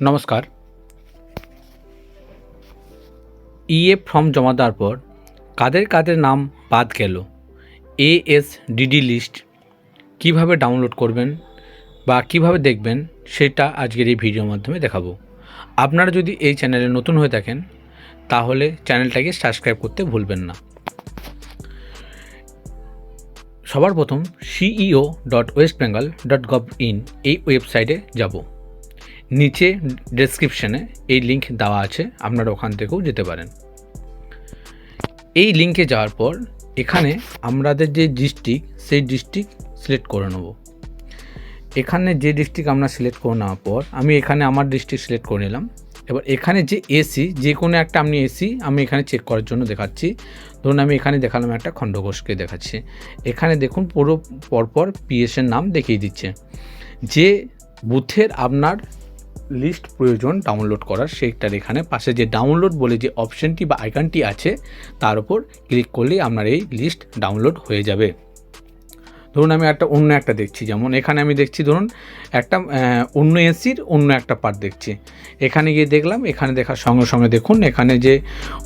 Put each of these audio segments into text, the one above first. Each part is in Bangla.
নমস্কার। ইএফ ফর্ম জমা দেওয়ার পর কাদের কাদের নাম বাদ গেল? এএস ডিডি লিস্ট কীভাবে ডাউনলোড করবেন বা কীভাবে দেখবেন সেটা আজকের এই ভিডিওর মাধ্যমে দেখাবো। আপনারা যদি এই চ্যানেলে নতুন হয়ে থাকেন, তাহলে চ্যানেলটাকে সাবস্ক্রাইব করতে ভুলবেন না। সবার প্রথম CEO dot West Bengal dot gov in এই ওয়েবসাইটে যাব। নিচে ডেসক্রিপশানে এই লিঙ্ক দেওয়া আছে, আপনারা ওখান থেকেও যেতে পারেন। এই লিঙ্কে যাওয়ার পর এখানে আমাদের যে ডিস্ট্রিক্ট সেই ডিস্ট্রিক্ট সিলেক্ট করে নেব। এখানে যে ডিস্ট্রিক্ট আমরা সিলেক্ট করে নেওয়ার পর, আমি এখানে আমার ডিস্ট্রিক্ট সিলেক্ট করে নিলাম। এবার এখানে যে এসি যে কোনো একটা আপনি এসি আমি এখানে চেক করার জন্য দেখাচ্ছি। ধরুন আমি এখানে দেখালাম একটা খণ্ডঘোষকে দেখাচ্ছি। এখানে দেখুন পুরো পরপর পিএসের নাম দেখিয়ে দিচ্ছে। যে বুথের আপনার লিস্ট প্রয়োজন ডাউনলোড করার, সেইটার এখানে পাশে যে ডাউনলোড বলে যে অপশনটি বা আইকনটি আছে, তার উপর ক্লিক করলেই আপনার এই লিস্ট ডাউনলোড হয়ে যাবে। ধরুন আমি একটা অন্য একটা দেখছি, যেমন এখানে আমি দেখছি ধরুন একটা অন্য এসির অন্য একটা পার্ট দেখছি। এখানে গিয়ে দেখলাম, এখানে দেখার সঙ্গে সঙ্গে দেখুন, এখানে যে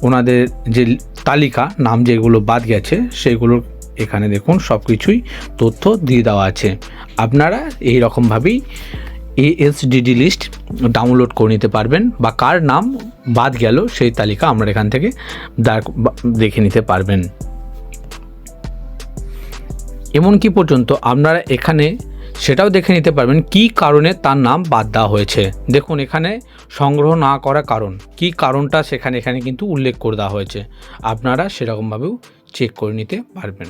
ওনাদের যে তালিকা, নাম যেগুলো বাদ গেছে সেগুলোর এখানে দেখুন সব কিছুই তথ্য দিয়ে দেওয়া আছে। আপনারা এই রকমভাবেই এএসডিডি লিস্ট ডাউনলোড করে নিতে পারবেন বা কার নাম বাদ গেল সেই তালিকা আমরা এখান থেকে দেখে নিতে পারবেন। এমনকি পর্যন্ত আপনারা এখানে সেটাও দেখে নিতে পারবেন কি কারণে তার নাম বাদ দেওয়া হয়েছে। দেখুন এখানে সংগ্রহ না করার কারণ, কি কারণটা সেখানে, এখানে কিন্তু উল্লেখ করে দেওয়া হয়েছে। আপনারা সেরকমভাবেও চেক করে নিতে পারবেন।